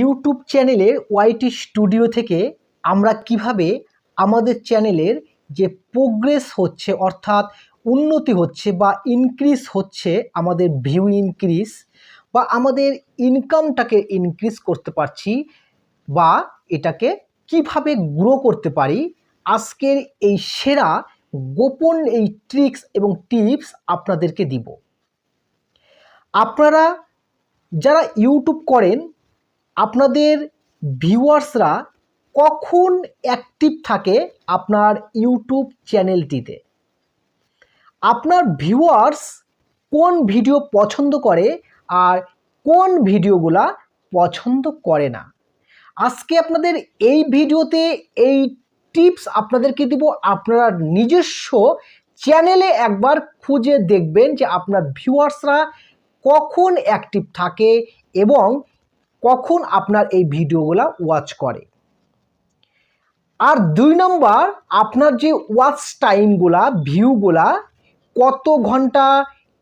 YouTube চ্যানেলের YT studio থেকে আমরা কীভাবে আমাদের চ্যানেলের যে প্রোগ্রেস হচ্ছে, অর্থাৎ উন্নতি হচ্ছে বা ইনক্রিজ হচ্ছে আমাদের ভিউ ইনক্রিজ বা আমাদের ইনকামটাকে ইনক্রিজ করতে পারছি বা এটাকে কীভাবে গ্রো করতে পারি, আজকের এই সেরা গোপন এই ট্রিক্স এবং টিপস আপনাদেরকে দিব। আপনারা যারা ইউটিউব করেন আপনাদের ভিউয়ার্সরা কখন অ্যাক্টিভ থাকে আপনার ইউটিউব চ্যানেলটিতে? আপনার ভিউয়ার্স কোন ভিডিও পছন্দ করে আর কোন ভিডিওগুলা পছন্দ করে না? আজকে আপনাদের এই ভিডিওতে এই টিপস আপনাদেরকে দিব। আপনারা নিজস্ব চ্যানেলে একবার খুঁজে দেখবেন যে আপনার ভিউয়ার্সরা কখন অ্যাক্টিভ থাকে এবং কখন আপনার এই ভিডিওগুলো ওয়াচ করে? আর দুই নম্বর, আপনার যে ওয়াচ টাইমগুলা ভিউগুলা কত ঘণ্টা,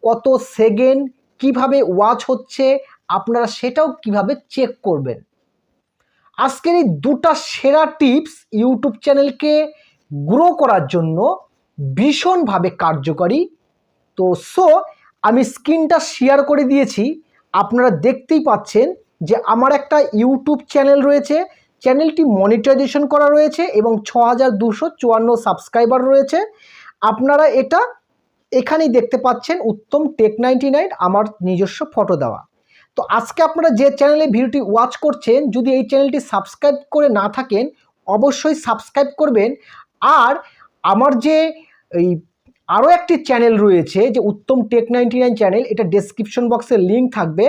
কত সেকেন্ড কীভাবে ওয়াচ হচ্ছে, আপনারা সেটাও কীভাবে চেক করবেন? আজকের এই দুটা সেরা টিপস ইউটিউব চ্যানেলকে গ্রো করার জন্য ভীষণভাবে কার্যকরী। তো সো আমি স্ক্রিনটা শেয়ার করে দিয়েছি। আপনারা দেখতেই পাচ্ছেন যে আমার একটা ইউটিউব চ্যানেল রয়েছে, চ্যানেলটি মনিটাইজেশন করা রয়েছে এবং ছ হাজার দুশো চুয়ান্ন সাবস্ক্রাইবার রয়েছে। আপনারা এটা এখানেই দেখতে পাচ্ছেন, উত্তম টেক নাইনটি নাইন, আমার নিজস্ব ফটো দেওয়া। তো আজকে আপনারা যে চ্যানেলে ভিডিওটি ওয়াচ করছেন, যদি এই চ্যানেলটি সাবস্ক্রাইব করে না থাকেন, অবশ্যই সাবস্ক্রাইব করবেন। আর আমার যে এই আরও একটি চ্যানেল রয়েছে যে Uttam tech ninety nine channel এটা ডেসক্রিপশন বক্সে লিঙ্ক থাকবে।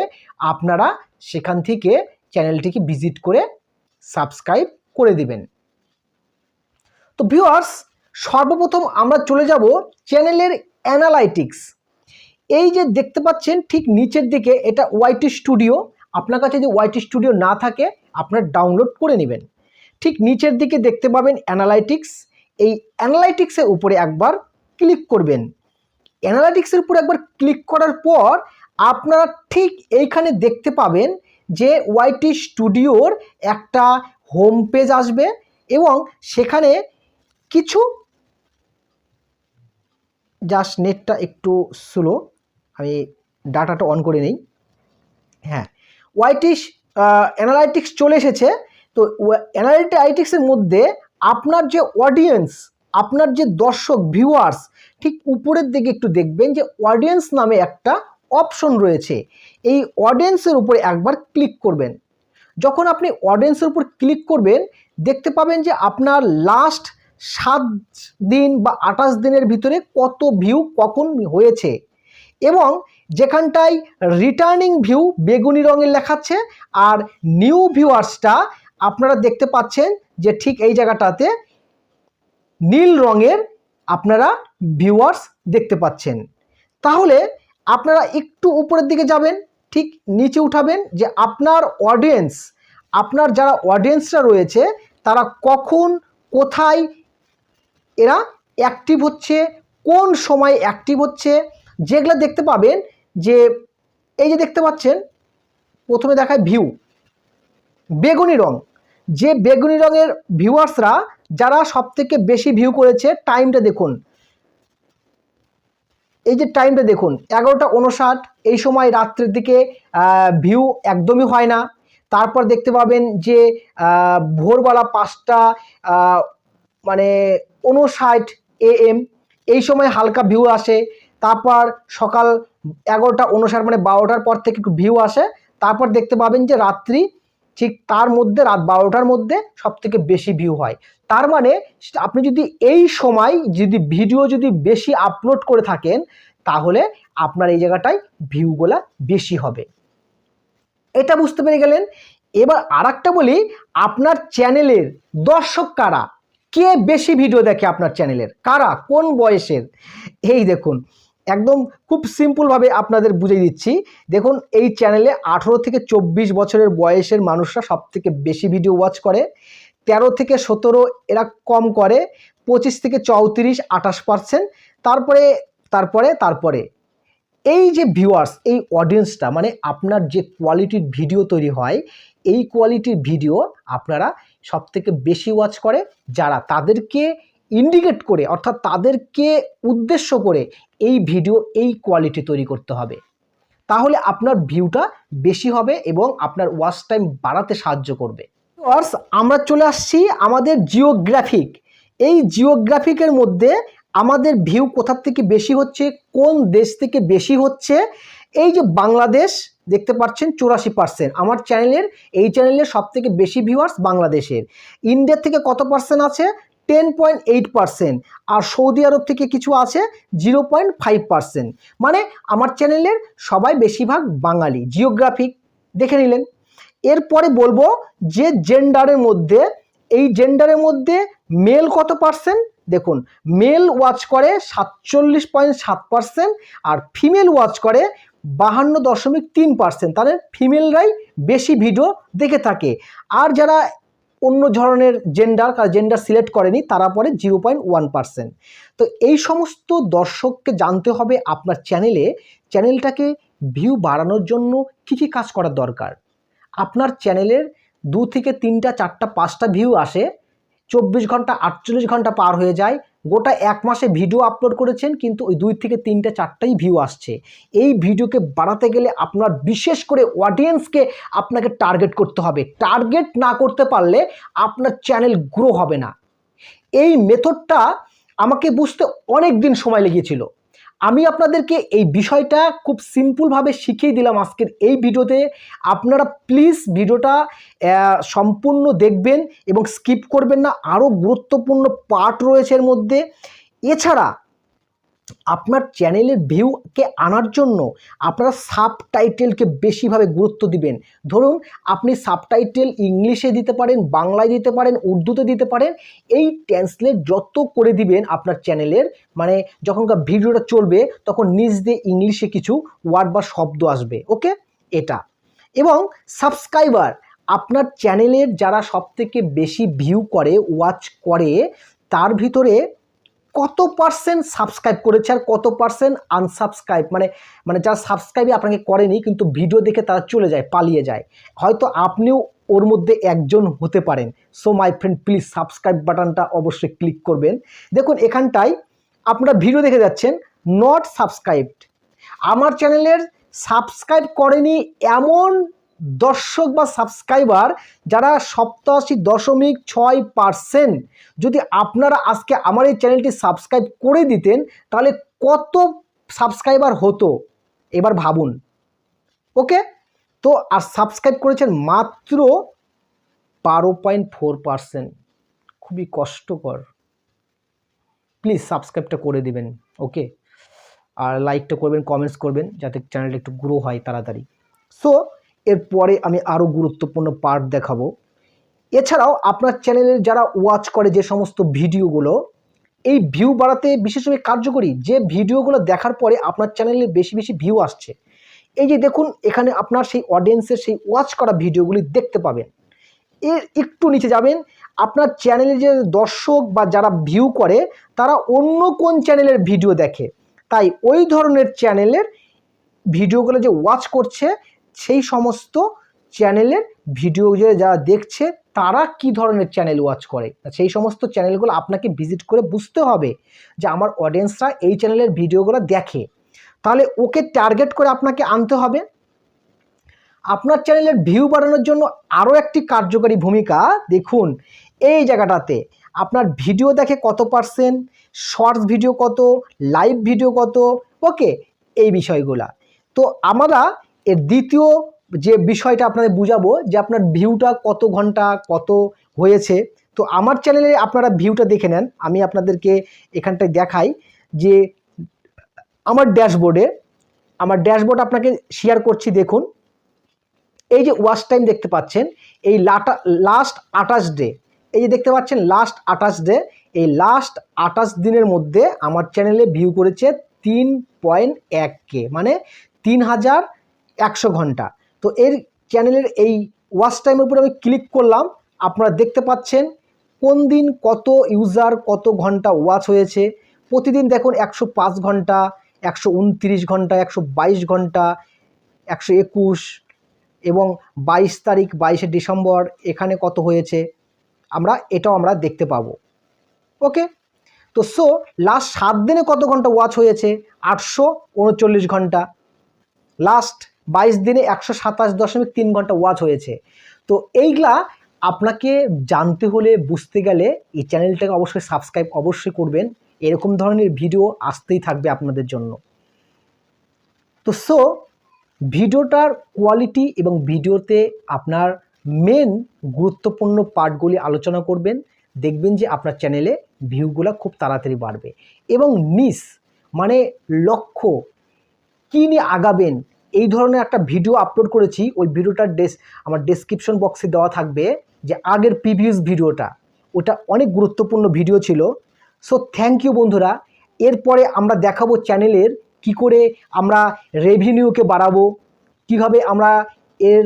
আপনারা সেখান থেকে চ্যানেলটিকে ভিজিট করে সাবস্ক্রাইব করে দিবেন। তো ভিউয়ার্স সর্বপ্রথম আমরা চলে যাব চ্যানেলের অ্যানালাইটিক্স এই যে দেখতে পাচ্ছেন ঠিক নিচের দিকে এটা ওয়াইটি স্টুডিও আপনার কাছে যদি ওয়াইটি স্টুডিও না থাকে, আপনার ডাউনলোড করে নেবেন। ঠিক নিচের দিকে দেখতে পাবেন অ্যানালাইটিক্স এই অ্যানালাইটিক্সের উপরে একবার ক্লিক করবেন। অ্যানালাইটিক্সের উপর একবার ক্লিক করার পর আপনারা ঠিক এইখানে দেখতে পাবেন যে ওয়াইটি স্টুডিওর একটা হোম পেজ আসবে এবং সেখানে কিছু জাস্ট নেটটা একটু স্লো আমি ডাটাটা অন করে নেই। হ্যাঁ ওয়াইটিস অ্যানালাইটিক্স চলে এসেছে। তো অ্যানালাইটিক্সের মধ্যে আপনার যে অডিয়েন্স আপনার যে দর্শক ভিউয়ার্স ঠিক উপরের দিকে একটু দেখবেন যে অডিয়েন্স নামে একটা অপশন রয়েছে। এই অডিয়েন্সের উপরে একবার ক্লিক করবেন। যখন আপনি অডিয়েন্সের উপর ক্লিক করবেন, দেখতে পাবেন যে আপনার লাস্ট সাত দিন বা আঠাশ দিনের ভিতরে কত ভিউ কখন হয়েছে। এবং যেখানটায় রিটার্নিং ভিউ বেগুনি রঙের লেখাচ্ছে আর নিউ ভিউয়ার্সটা আপনারা দেখতে পাচ্ছেন যে ঠিক এই জায়গাটাতে নীল রঙের আপনারা ভিউয়ার্স দেখতে পাচ্ছেন। তাহলে আপনারা একটু উপরের দিকে যাবেন, ঠিক নিচে উঠাবেন যে আপনার অডিয়েন্স আপনার যারা অডিয়েন্সরা রয়েছে, তারা কখন, কোথায়, এরা অ্যাক্টিভ হচ্ছে, কোন সময় অ্যাক্টিভ হচ্ছে, যেগুলো দেখতে পাবেন যে এই যে দেখতে পাচ্ছেন, প্রথমে দেখায় ভিউ বেগুনি রং। যে বেগুনি রঙের ভিউয়ার্সরা যারা সব থেকে বেশি ভিউ করেছে টাইমটা দেখুন। এই যে টাইমটা দেখুন, এগারোটা উনষাট এই সময় রাত্রের দিকে ভিউ একদমই হয় না। তারপর দেখতে পাবেন যে ভোরবেলা পাঁচটা মানে উনষাট এ এম এই সময় হালকা ভিউ আসে। তারপর সকাল এগারোটা উনষাট মানে বারোটার পর থেকে একটু ভিউ আসে। তারপর দেখতে পাবেন যে রাত্রি ঠিক তার মধ্যে রাত বারোটার মধ্যে সব থেকে বেশি ভিউ হয়। তার মানে আপনি যদি এই সময় যদি ভিডিও যদি বেশি আপলোড করে থাকেন, তাহলে আপনার এই জায়গাটায় ভিউগুলা বেশি হবে। এটা বুঝতে পেরে গেলেন? এবার আর বলি, আপনার চ্যানেলের দর্শক কারা? কে বেশি ভিডিও দেখে আপনার চ্যানেলের কারা? কোন বয়সের? এই দেখুন একদম খুব সিম্পলভাবে আপনাদের বুঝিয়ে দিচ্ছি। দেখুন, এই চ্যানেলে আঠেরো থেকে চব্বিশ বছরের বয়সের মানুষরা সব থেকে বেশি ভিডিও ওয়াচ করে। তেরো থেকে সতেরো এরা কম করে, পঁচিশ থেকে চৌত্রিশ, আঠাশ পার্সেন্ট তারপরে তারপরে তারপরে। এই যে ভিউয়ার্স এই অডিয়েন্সটা মানে আপনার যে কোয়ালিটির ভিডিও তৈরি হয়, এই কোয়ালিটির ভিডিও আপনারা সব থেকে বেশি ওয়াচ করে। যারা তাদেরকে ইন্ডিকেট করে, অর্থাৎ তাদেরকে উদ্দেশ্য করে এই ভিডিও এই কোয়ালিটি তৈরি করতে হবে। তাহলে আপনার ভিউটা বেশি হবে এবং আপনার ওয়াচ টাইম বাড়াতে সাহায্য করবে। আমরা চলে আসছি আমাদের জিওগ্রাফিক এই জিওগ্রাফিকের মধ্যে আমাদের ভিউ কোথার থেকে বেশি হচ্ছে, কোন দেশ থেকে বেশি হচ্ছে? এই যে বাংলাদেশ, দেখতে পাচ্ছেন চুরাশি পার্সেন্ট আমার চ্যানেলের এই চ্যানেলের সব থেকে বেশি ভিউয়ার্স বাংলাদেশের। ইন্ডিয়া থেকে কত পার্সেন্ট আছে? টেন পয়েন্ট এইট আর সৌদি আরব থেকে কিছু আছে জিরো পয়েন্ট ফাইভ মানে আমার চ্যানেলের সবাই বেশিরভাগ বাঙালি জিওগ্রাফিক দেখে নিলেন। এরপরে বলব যে জেন্ডারের মধ্যে, এই জেন্ডারের মধ্যে মেল কত পার্সেন্ট দেখুন মেল ওয়াচ করে সাতচল্লিশ পয়েন্ট সাত পার্সেন্ট আর ফিমেল ওয়াচ করে বাহান্ন দশমিক তিন পার্সেন্ট তাহলে ফিমেলরাই বেশি ভিডিও দেখে থাকে। আর যারা অন্য ধরনের জেন্ডার জেন্ডার সিলেক্ট করেনি, তারা পরে জিরো পয়েন্ট ওয়ান পার্সেন্ট তো এই সমস্ত দর্শককে জানতে হবে আপনার চ্যানেলে চ্যানেলটাকে ভিউ বাড়ানোর জন্য কী কী কাজ করার দরকার? আপনার চ্যানেলের দু থেকে তিনটা, চারটা, পাঁচটা ভিউ আসে। চব্বিশ ঘণ্টা আটচল্লিশ ঘণ্টা পার হয়ে যায়। গোটা এক মাসে ভিডিও আপলোড করেছেন, কিন্তু ওই দুই থেকে তিনটা, চারটাই ভিউ আসছে। এই ভিডিওকে বাড়াতে গেলে আপনার বিশেষ করে অডিয়েন্সকে আপনাকে টার্গেট করতে হবে। টার্গেট না করতে পারলে আপনার চ্যানেল গ্রো হবে না। এই মেথডটা আমাকে বুঝতে অনেক দিন সময় লেগেছিল। আমি আপনাদেরকে এই বিষয়টা খুব সিম্পলভাবে শিখিয়ে দিলাম আজকের এই ভিডিওতে। আপনারা প্লিজ ভিডিওটা সম্পূর্ণ দেখবেন এবং স্কিপ করবেন না। আরও গুরুত্বপূর্ণ পার্ট রয়েছে এর মধ্যে। এছাড়া আপনার চ্যানেলের ভিউকে আনার জন্য আপনারা সাবটাইটেলকে বেশিভাবে গুরুত্ব দিবেন। ধরুন, আপনি সাবটাইটেল ইংলিশে দিতে পারেন, বাংলায় দিতে পারেন, উর্দুতে দিতে পারেন, এই ট্রান্সলেট যত করে দিবেন আপনার চ্যানেলের মানে যখনকার ভিডিওটা চলবে, তখন নিজ দিয়ে ইংলিশে কিছু ওয়ার্ড বা শব্দ আসবে ওকে এটা। এবং সাবস্ক্রাইবার আপনার চ্যানেলের যারা সবথেকে বেশি ভিউ করে ওয়াচ করে, তার ভিতরে কত পার্সেন্ট সাবস্ক্রাইব করেছে আর কত পার্সেন্ট আনসাবস্ক্রাইব মানে মানে যারা সাবস্ক্রাইবই আপনাকে করেনি, কিন্তু ভিডিও দেখে তারা চলে যায়, পালিয়ে যায়। হয়তো আপনিও ওর মধ্যে একজন হতে পারেন। So my friend please subscribe বাটনটা অবশ্যই ক্লিক করবেন। দেখুন, এখানটায় আপনারা ভিডিও দেখে যাচ্ছেন নট সাবস্ক্রাইবড আমার চ্যানেলের সাবস্ক্রাইব করেনি এমন দর্শক বা সাবস্ক্রাইবার যারা সপ্তাশি দশমিক ছয় পার্সেন্ট যদি আপনারা আজকে আমার এই চ্যানেলটি সাবস্ক্রাইব করে দিতেন, তাহলে কত সাবস্ক্রাইবার হতো? এবার ভাবুন। ওকে তো আর সাবস্ক্রাইব করেছেন মাত্র বারো পয়েন্ট ফোর পার্সেন্ট খুবই কষ্টকর। প্লিজ সাবস্ক্রাইবটা করে দিবেন। ওকে আর লাইকটা করবেন কমেন্টস করবেন, যাতে চ্যানেলটা একটু গ্রো হয় তাড়াতাড়ি। সো এরপরে আমি আরও গুরুত্বপূর্ণ পার্ট দেখাবো। এছাড়াও আপনার চ্যানেলের যারা ওয়াচ করে যে সমস্ত ভিডিওগুলো, এই ভিউ বাড়াতে বিশেষভাবে কার্যকরী যে ভিডিওগুলো দেখার পরে আপনার চ্যানেলে বেশি বেশি ভিউ আসছে। এই যে দেখুন, এখানে আপনার সেই অডিয়েন্সের সেই ওয়াচ করা ভিডিওগুলি দেখতে পাবেন। এর একটু নিচে যাবেন, আপনার চ্যানেলে যে দর্শক বা যারা ভিউ করে, তারা অন্য কোন চ্যানেলের ভিডিও দেখে। তাই ওই ধরনের চ্যানেলের ভিডিওগুলো যে ওয়াচ করছে সেই সমস্ত চ্যানেলের ভিডিও যারা দেখছে, তারা কি ধরনের চ্যানেল ওয়াচ করে? সেই সমস্ত চ্যানেলগুলো আপনাকে ভিজিট করে বুঝতে হবে যে আমার অডিয়েন্সরা এই চ্যানেলের ভিডিওগুলো দেখে। তাহলে ওকে টার্গেট করে আপনাকে আনতে হবে। আপনার চ্যানেলের ভিউ বাড়ানোর জন্য আরও একটি কার্যকারী ভূমিকা দেখুন। এই জায়গাটাতে আপনার ভিডিও দেখে কত পার্সেন্ট শর্টস ভিডিও কত লাইভ ভিডিও কত ওকে এই বিষয়গুলা। তো আমরা এর দ্বিতীয় যে বিষয়টা আপনাদের বুঝাবো, যে আপনার ভিউটা কত ঘণ্টা, কত হয়েছে, তো আমার চ্যানেলে আপনারা ভিউটা দেখে নেন। আমি আপনাদেরকে এখানটায় দেখাই যে আমার ড্যাশবোর্ডে আমার ড্যাশবোর্ড আপনাকে শেয়ার করছি দেখুন। এই যে ওয়াচ টাইম দেখতে পাচ্ছেন, এই লাটা লাস্ট আঠাশ ডে এই যে দেখতে পাচ্ছেন লাস্ট আঠাশ ডে এই লাস্ট আঠাশ দিনের মধ্যে আমার চ্যানেলে ভিউ করেছে তিন পয়েন্ট এক কে মানে তিন হাজার একশো ঘণ্টা। তো এর চ্যানেলের এই ওয়াচ টাইমের উপরে আমি ক্লিক করলাম, আপনারা দেখতে পাচ্ছেন কোন দিন কত ইউজার কত ঘণ্টা ওয়াচ হয়েছে। প্রতিদিন দেখুন একশো পাঁচ ঘণ্টা, একশো উনত্রিশ ঘণ্টা, একশো বাইশ ঘণ্টা, একশো একুশ এবং বাইশ তারিখ, বাইশে ডিসেম্বর এখানে কত হয়েছে, আমরা এটাও আমরা দেখতে পাবো। ওকে? তো সো লাস্ট সাত দিনে কত ঘণ্টা ওয়াচ হয়েছে? আটশো উনচল্লিশ ঘণ্টা। লাস্ট বাইশ দিনে একশো সাতাশ দশমিক তিন ঘণ্টা ওয়াচ হয়েছে। তো এইগুলা আপনাকে জানতে হলে, বুঝতে গেলে এই চ্যানেলটাকে অবশ্যই সাবস্ক্রাইব অবশ্যই করবেন। এরকম ধরনের ভিডিও আসতেই থাকবে আপনাদের জন্য। তো সো ভিডিওটার কোয়ালিটি এবং ভিডিওতে আপনার মেন গুরুত্বপূর্ণ পার্টগুলি আলোচনা করবেন। দেখবেন যে আপনার চ্যানেলে ভিউগুলো খুব তাড়াতাড়ি বাড়বে। এবং নিস মানে লক্ষ্য, কী নিয়ে আগাবেন এই ধরনের একটা ভিডিও আপলোড করেছি, ওই ভিডিওটার ডেস আমার ডেসক্রিপশন বক্সে দেওয়া থাকবে যে আগের প্রিভিয়াস ভিডিওটা ওটা অনেক গুরুত্বপূর্ণ ভিডিও ছিল। সো থ্যাংক ইউ বন্ধুরা। এরপরে আমরা দেখাবো চ্যানেলের কি করে আমরা রেভিনিউকে বাড়াবো, কীভাবে আমরা এর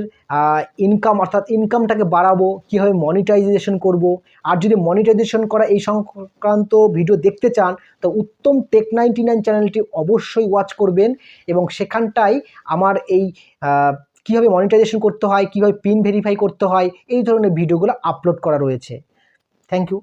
ইনকাম অর্থাৎ ইনকামটাকে বাড়াবো, কীভাবে মনিটাইজেশন করব। আর যদি মনিটাইজেশন করা এই সংক্রান্ত ভিডিও দেখতে চান, তো উত্তম টেক নাইনটি নাইন চ্যানেলটি অবশ্যই ওয়াচ করবেন এবং সেখানটায় আমার এই কীভাবে মনিটাইজেশন করতে হয়, কীভাবে পিন ভেরিফাই করতে হয়, এই ধরনের ভিডিওগুলো আপলোড করা রয়েছে। Thank you